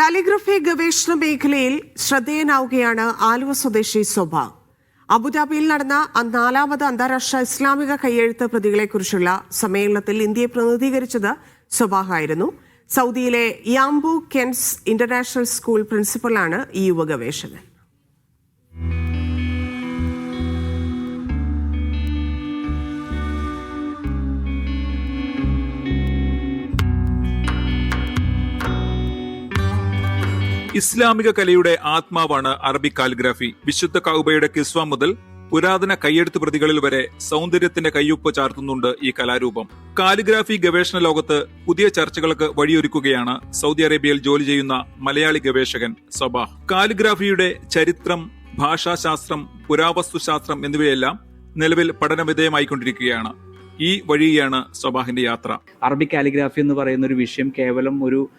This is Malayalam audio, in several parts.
കാലിഗ്രഫി ഗവേഷണ മേഖലയിൽ ശ്രദ്ധേയനാവുകയാണ് ആലുവ സ്വദേശി സ്വഭ അബുദാബിയിൽ നടന്ന നാലാമത് അന്താരാഷ്ട്ര ഇസ്ലാമിക കയ്യെഴുത്ത് പ്രതികളെക്കുറിച്ചുള്ള സമ്മേളനത്തിൽ ഇന്ത്യയെ പ്രതിനിധീകരിച്ചത് സ്വഭാഹായിരുന്നു സൗദിയിലെ യാംബു കെൻസ് ഇന്റർനാഷണൽ സ്കൂൾ പ്രിൻസിപ്പലാണ് ഈ യുവ ഇസ്ലാമിക കലയുടെ ആത്മാവാണ് അറബി കാലിഗ്രാഫി. വിശുദ്ധ കൗബയുടെ കിസ്വ മുതൽ പുരാതന കയ്യെഴുത്ത് പ്രതികളിൽ വരെ സൗന്ദര്യത്തിന്റെ കയ്യൊപ്പ് ചാർത്തുന്നുണ്ട് ഈ കലാരൂപം. കാലിഗ്രാഫി ഗവേഷണ ലോകത്ത് പുതിയ ചർച്ചകൾക്ക് വഴിയൊരുക്കുകയാണ് സൗദി അറേബ്യയിൽ ജോലി ചെയ്യുന്ന മലയാളി ഗവേഷകൻ സബാഹ്. കാലിഗ്രാഫിയുടെ ചരിത്രം ഭാഷാശാസ്ത്രം പുരാവസ്തുശാസ്ത്രം എന്നിവയെല്ലാം നിലവിൽ പഠനവിധേയമായിക്കൊണ്ടിരിക്കുകയാണ്. ഈ വഴിയാണ് സബാഹിന്റെ യാത്ര. അറബിക് കാലിഗ്രാഫി എന്ന് പറയുന്ന ഒരു വിഷയം കേവലം ഒരു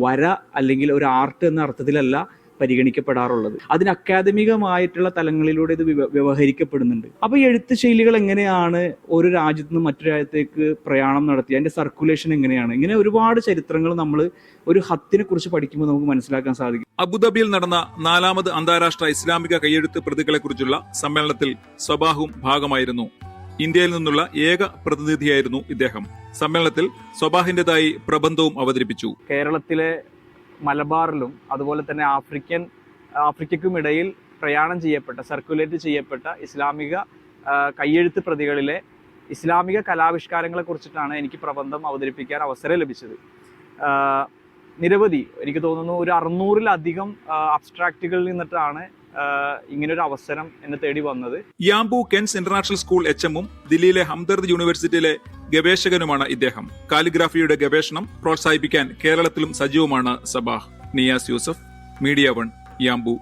വര അല്ലെങ്കിൽ ഒരു ആർട്ട് എന്ന അർത്ഥത്തിലല്ല പരിഗണിക്കപ്പെടാറുള്ളത്. അതിന് അക്കാദമികമായിട്ടുള്ള തലങ്ങളിലൂടെ ഇത് വ്യവ- വ്യവഹരിക്കപ്പെടുന്നുണ്ട്. അപ്പൊ ഈ എഴുത്ത് ശൈലികൾ എങ്ങനെയാണ് ഒരു രാജ്യത്ത് നിന്ന് മറ്റു രാജ്യത്തേക്ക് പ്രയാണം നടത്തി അതിന്റെ സർക്കുലേഷൻ എങ്ങനെയാണ്? ഇങ്ങനെ ഒരുപാട് ചരിത്രങ്ങൾ നമ്മൾ ഒരു ഹത്തിനെ കുറിച്ച് പഠിക്കുമ്പോൾ നമുക്ക് മനസ്സിലാക്കാൻ സാധിക്കും. അബുദാബിയിൽ നടന്ന നാലാമത് അന്താരാഷ്ട്ര ഇസ്ലാമിക കയ്യെഴുത്ത് പ്രതികളെക്കുറിച്ചുള്ള സമ്മേളനത്തിൽ സ്വബാഹും ഭാഗമായിരുന്നു. ഇന്ത്യയിൽ നിന്നുള്ള ഏക പ്രതിനിധിയായിരുന്നു ഇദ്ദേഹം. സമ്മേളനത്തിൽ സ്വബാഹിന്റേതായി പ്രബന്ധവും അവതരിപ്പിച്ചു. കേരളത്തിലെ മലബാറിലും അതുപോലെ തന്നെ ആഫ്രിക്കൻ ആഫ്രിക്കയ്ക്കും ഇടയിൽ പ്രയാണം ചെയ്യപ്പെട്ട സർക്കുലേറ്റ് ചെയ്യപ്പെട്ട ഇസ്ലാമിക കയ്യെഴുത്ത് പ്രതികളിലെ ഇസ്ലാമിക കലാവിഷ്കാരങ്ങളെ കുറിച്ചിട്ടാണ് എനിക്ക് പ്രബന്ധം അവതരിപ്പിക്കാൻ അവസരം ലഭിച്ചത്. നിരവധി എനിക്ക് തോന്നുന്നു ഒരു അറുന്നൂറിലധികം അബ്സ്ട്രാക്റ്റുകളിൽ നിന്നിട്ടാണ് ഇങ്ങനൊരു അവസരം എന്നെ തേടി വന്നത്. Yanbu Kens international school H എമ്മും ദില്ലിയിലെ ഹംദർദ് യൂണിവേഴ്സിറ്റിയിലെ ഗവേഷകനുമാണ് ഇദ്ദേഹം. കാലിഗ്രാഫിയുടെ ഗവേഷണം പ്രോത്സാഹിപ്പിക്കാൻ കേരളത്തിലും സജീവമാണ് Sabah. Niyas Yusuf media one Yanbu.